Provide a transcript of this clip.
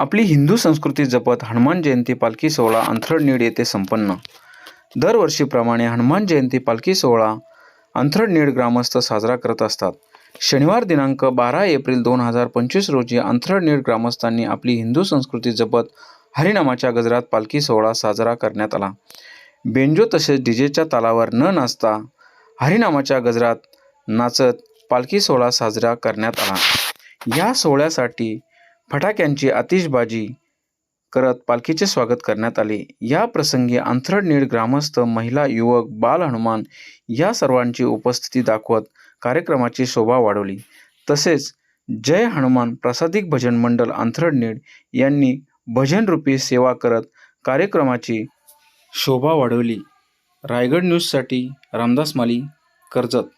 आपली हिंदू संस्कृती जपत हनुमान जयंती पालखी सोहळा अंथरडनीड येथे संपन्न. दरवर्षीप्रमाणे हनुमान जयंती पालखी सोहळा अंथरडनीड ग्रामस्थ साजरा करत असतात. शनिवार दिनांक बारा एप्रिल दोन हजार पंचवीस रोजी अंथरडनीड ग्रामस्थांनी आपली हिंदू संस्कृती जपत हरिनामाच्या गजरात पालखी सोहळा साजरा करण्यात आला. बेंजो तसेच डीजेच्या तालावर न नाचता हरिनामाच्या गजरात नाचत पालखी सोहळा साजरा करण्यात आला. या सोहळ्यासाठी फटाक्यांची आतिषबाजी करत पालखीचे स्वागत करण्यात आले. या प्रसंगी अंथरडनीड ग्रामस्थ महिला युवक बाल हनुमान या सर्वांची उपस्थिती दाखवत कार्यक्रमाची शोभा वाढवली. तसेच जय हनुमान प्रासादिक भजन मंडळ अंथरडनीड यांनी भजनरूपी सेवा करत कार्यक्रमाची शोभा वाढवली. रायगड न्यूजसाठी रामदास माली कर्जत.